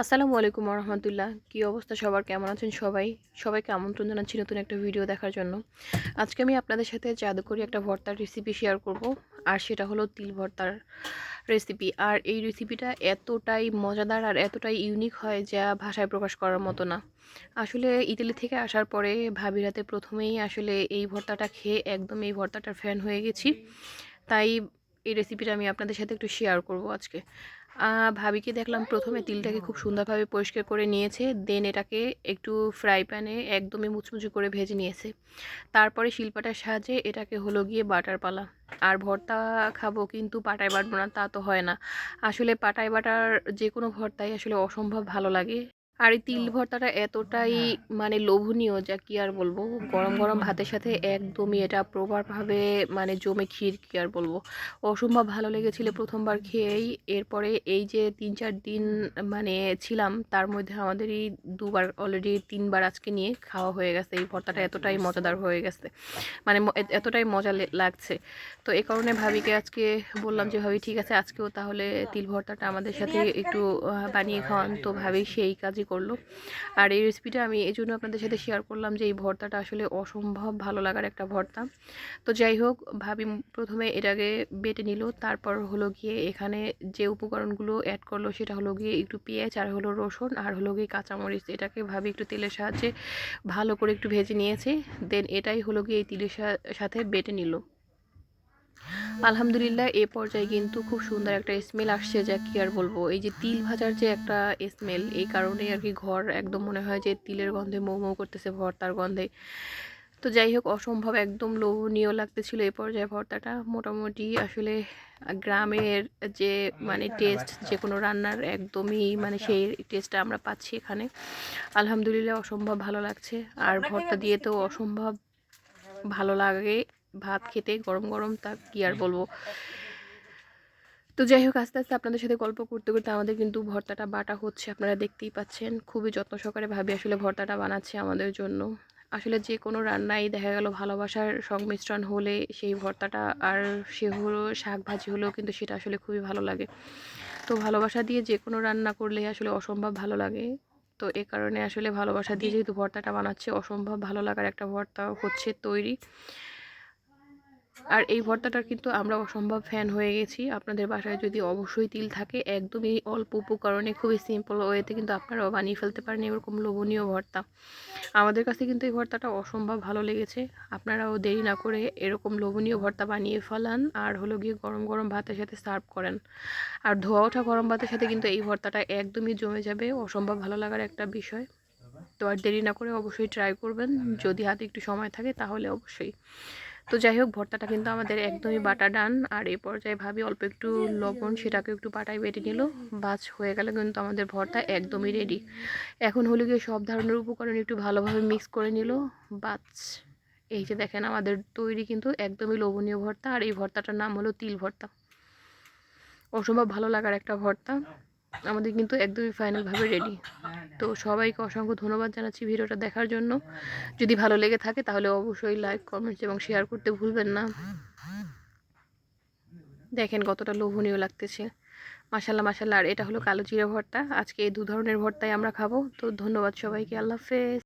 আসসালামু আলাইকুম রহমতুল্লাহ কী অবস্থা সবার? কেমন আছেন সবাই? সবাইকে আমন্ত্রণ জানাচ্ছি নতুন একটা ভিডিও দেখার জন্য। আজকে আমি আপনাদের সাথে জাদুকরি একটা ভর্তার রেসিপি শেয়ার করব, আর সেটা হলো তিল ভর্তার রেসিপি আর এই রেসিপিটা এতটাই মজাদার আর এতটাই ইউনিক হয় যা ভাষায় প্রকাশ করার মতো না। আসলে ইতালি থেকে আসার পরে ভাবির হাতে প্রথমেই আসলে এই ভর্তাটা খেয়ে একদম এই ভর্তাটার ফ্যান হয়ে গেছি। তাই এই রেসিপিটা আমি আপনাদের সাথে একটু শেয়ার করব আজকে। ভাবিকে দেখলাম প্রথমে তিলটাকে খুব সুন্দরভাবে পরিষ্কার করে নিয়েছে দেন এটাকে একটু ফ্রাই প্যানে একদমই মুচমুচু করে ভেজে নিয়েছে। তারপরে শিল্পাটার সাহায্যে এটাকে হলো গিয়ে বাটার পালা। আর ভর্তা খাব কিন্তু পাটায় বাটবো না, তা তো হয় না। আসলে পাটায় বাটার যে কোনো ভর্তাই আসলে অসম্ভব ভালো লাগে। আর এই তিল ভর্তাটা এতটাই মানে লোভনীয় যা কি আর বলব? গরম গরম ভাতের সাথে একদমই এটা প্রপারভাবে মানে জমে ক্ষীর কি আর বলব? অসম্ভব ভালো লেগেছিল প্রথমবার খেয়েই। এরপরে এই যে তিন চার দিন মানে ছিলাম তার মধ্যে আমাদেরই দুবার অলরেডি তিনবার আজকে নিয়ে খাওয়া হয়ে গেছে। এই ভর্তাটা এতটাই মজাদার হয়ে গেছে। মানে এতটাই মজা লাগছে। তো এই কারণে ভাবিকে আজকে বললাম যে ভাবি ঠিক আছে আজকেও তাহলে তিল ভর্তাটা আমাদের সাথে একটু বানিয়ে খাওয়ান। তো ভাবি সেই কাজই করল। আর এই রেসিপিটা আমি এই জন্য আপনাদের সাথে শেয়ার করলাম যে এই ভর্তাটা আসলে অসম্ভব ভালো লাগার একটা ভর্তা। তো যাই হোক, ভাবি প্রথমে এটাকে বেটে নিল, তারপর হলো গিয়ে এখানে যে উপকরণগুলো অ্যাড করল সেটা হলো গিয়ে একটু পেঁয়াজ, আর হলো রসুন, আর হলো গিয়ে কাঁচামরিচ। এটাকে ভাবি একটু তেলের সাহায্যে ভালো করে একটু ভেজে নিয়েছে। দেন এটাই হলো গিয়ে এই তিলের সাথে বেটে নিল। আলহামদুলিল্লাহ এ পর্যায়ে কিন্তু খুব সুন্দর একটা স্মেল আসছে যা কি আর বলব। এই যে তিল ভাজার যে একটা স্মেল এই কারণে আর কি ঘর একদম মনে হয় যে তিলের গন্ধে মৌ মৌ করতেছে ভর্তার গন্ধে। তো যাই হোক অসম্ভব একদম লোভনীয় লাগতেছিল এই পর্যায়ে ভর্তাটা। মোটামুটি আসলে গ্রামের যে মানে টেস্ট যে কোনো রান্নার একদমই মানে সেই টেস্টটা আমরা পাচ্ছি এখানে। আলহামদুলিল্লাহ অসম্ভব ভালো লাগছে। আর ভর্তা দিয়ে তো অসম্ভব ভালো লাগে। ভাত খেতে গরম গরম তা কি আর বলব? তো যাই হোক আস্তে আস্তে আপনাদের সাথে গল্প করতে করতে আমাদের কিন্তু ভর্তাটা বাটা হচ্ছে আপনারা দেখতেই পাচ্ছেন। খুবই যত্ন সহকারে ভাবি আসলে ভর্তাটা বানাচ্ছে আমাদের জন্য। আসলে যে কোনো রান্নাই দেখা গেল ভালোবাসার সংমিশ্রণ হলে সেই ভর্তাটা আর সে হলো শাক ভাজি হলেও কিন্তু সেটা আসলে খুবই ভালো লাগে। তো ভালোবাসা দিয়ে যে কোনো রান্না করলে আসলে অসম্ভব ভালো লাগে। তো এ কারণে আসলে ভালোবাসা দিয়ে যেহেতু ভর্তাটা বানাচ্ছে অসম্ভব ভালো লাগার একটা ভর্তা হচ্ছে তৈরি। আর এই ভর্তাটার কিন্তু আমরা অসম্ভব ফ্যান হয়ে গেছি। আপনাদের বাসায় যদি অবশ্যই তিল থাকে একদমই অল্প উপকরণে খুবই সিম্পল ওয়েতে কিন্তু আপনারাও বানিয়ে ফেলতে পারেন এরকম লোভনীয় ভর্তা। আমাদের কাছে কিন্তু এই ভর্তাটা অসম্ভব ভালো লেগেছে। আপনারাও দেরি না করে এরকম লোভনীয় ভর্তা বানিয়ে ফেলান আর হলো গিয়ে গরম গরম ভাতের সাথে সার্ভ করেন। আর ধোয়া ওঠা গরম ভাতের সাথে কিন্তু এই ভর্তাটা একদমই জমে যাবে অসম্ভব ভালো লাগার একটা বিষয়। তো আর দেরি না করে অবশ্যই ট্রাই করবেন। যদি হাতে একটু সময় থাকে তাহলে অবশ্যই। তো যাই হোক ভর্তাটা কিন্তু আমাদের একদমই বাটা ডান। আর এই পর্যায়ে ভাবি অল্প একটু লবণ, সেটাকে একটু পাটায় বেটে নিল। বাজ হয়ে গেলে কিন্তু আমাদের ভর্তা একদমই রেডি এখন হলে গিয়ে সব ধরনের উপকরণ একটু ভালোভাবে মিক্স করে নিল। বাচ এই যে দেখেন আমাদের তৈরি কিন্তু একদমই লোভনীয় ভর্তা। আর এই ভর্তাটার নাম হলো তিল ভর্তা। অসম্ভব ভালো লাগার একটা ভর্তা। আমাদের কিন্তু একদমই ফাইনালভাবে রেডি তো সবাইকে অসংখ্য ধন্যবাদ জানাচ্ছি ভিডিওটা দেখার জন্য। যদি ভালো লেগে থাকে তাহলে অবশ্যই লাইক কমেন্টস এবং শেয়ার করতে ভুলবেন না। দেখেন কতটা লোভনীয় লাগতেছে। মাসাল্লাহ মাসাল্লাহ আর এটা হলো কালো জিরা ভর্তা। আজকে এই দু ধরনের ভর্তাই আমরা খাব। তো ধন্যবাদ সবাইকে। আল্লাহ হাফেজ।